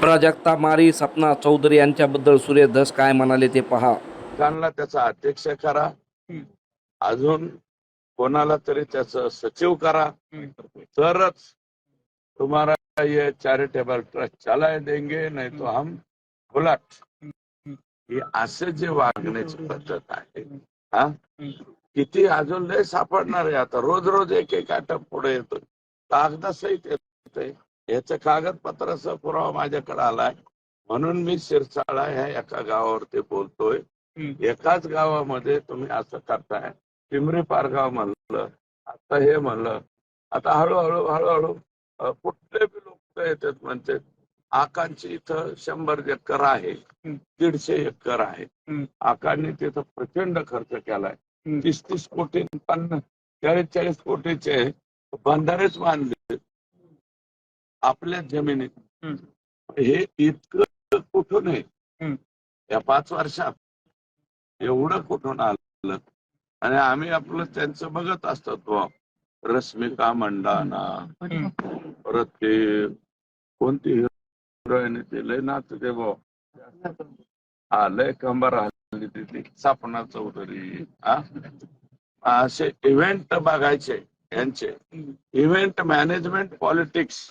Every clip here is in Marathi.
प्राजक्ता मारी सपना चौधरी यांच्याबद्दल सुरेश धस काय म्हणाले ते पहा. त्यांना त्याचा अध्यक्ष करा. अजून कोणाला तरी त्याचं सचिव करा. तरच तुम्हाला ये चॅरिटेबल ट्रस्ट चलाय देंगे नाही तो हम फुलाट ही असं जे वागण्याची पद्धत आहे हा? किती अजून लय सापडणार आहे आता. रोज रोज एक एक आटप पुढे येतो कागदासहित येतंय. याचं कागदपत्राचा पुरावा माझ्याकडे आलाय. म्हणून मी शिरसाळा ह्या एका गावावरती बोलतोय. एकाच गावामध्ये तुम्ही असं करताय. पिंपरी पारगाव म्हणलं आता हे म्हणलं. आता हळूहळू हळूहळू कुठले बी लोक येतात म्हणतात आकांची इथं शंभर एकर आहे. दीडशे एकर आहे. आकांनी तिथं प्रचंड खर्च केलाय. तीस तीस कोटी पन्नास चाळीस चाळीस कोटीचे बंधारेच बांधले. आपल्या जमिनीत. हे इतकं कुठून आहे या पाच वर्षात एवढं कुठून आलं? आणि आम्ही आपलं त्यांचं बघत असतो. रश्मिका मंडाना. परत ते कोणती हिरोईन ते लय नाच ते. हा लय कंबर हल्ली तिथे सपना चौधरी. असे इव्हेंट बघायचे यांचे. इव्हेंट मॅनेजमेंट पॉलिटिक्स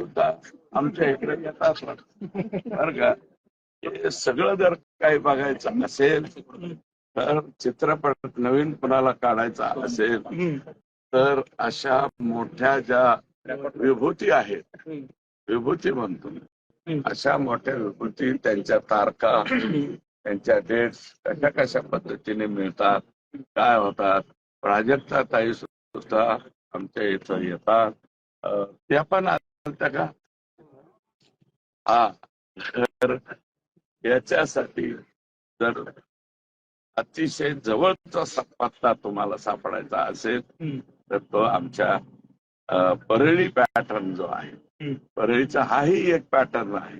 सुद्धा आमच्या इकडे येतात. बरं का? हे सगळं जर काही बघायचं असेल तर चित्रपट नवीन कुणाला काढायचा असेल तर अशा मोठ्या ज्या विभूती आहेत विभूती म्हणतो. अशा मोठ्या विभूती त्यांच्या तारखा त्यांच्या डेट्स कशा कशा पद्धतीने मिळतात काय होतात प्राजक्ता ताई सुद्धा आमच्या इथं येतात. त्या पण आलत्या का? हा तर याच्यासाठी जर अतिशय जवळचा स- पत्ता तुम्हाला सापडायचा असेल तर तो आमच्या परळी पॅटर्न जो आहे परळीचा हाही एक पॅटर्न आहे.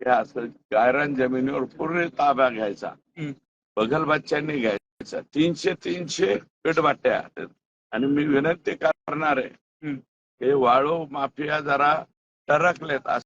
हे असं गायरान जमिनीवर पूर्ण ताब्या घ्यायचा. बगल बच्च्यांनी घ्यायचा. तीनशे तीनशे पेटबाट्या आणि मी विनंती करणार आहे हे वाळू माफिया जरा टरकलेत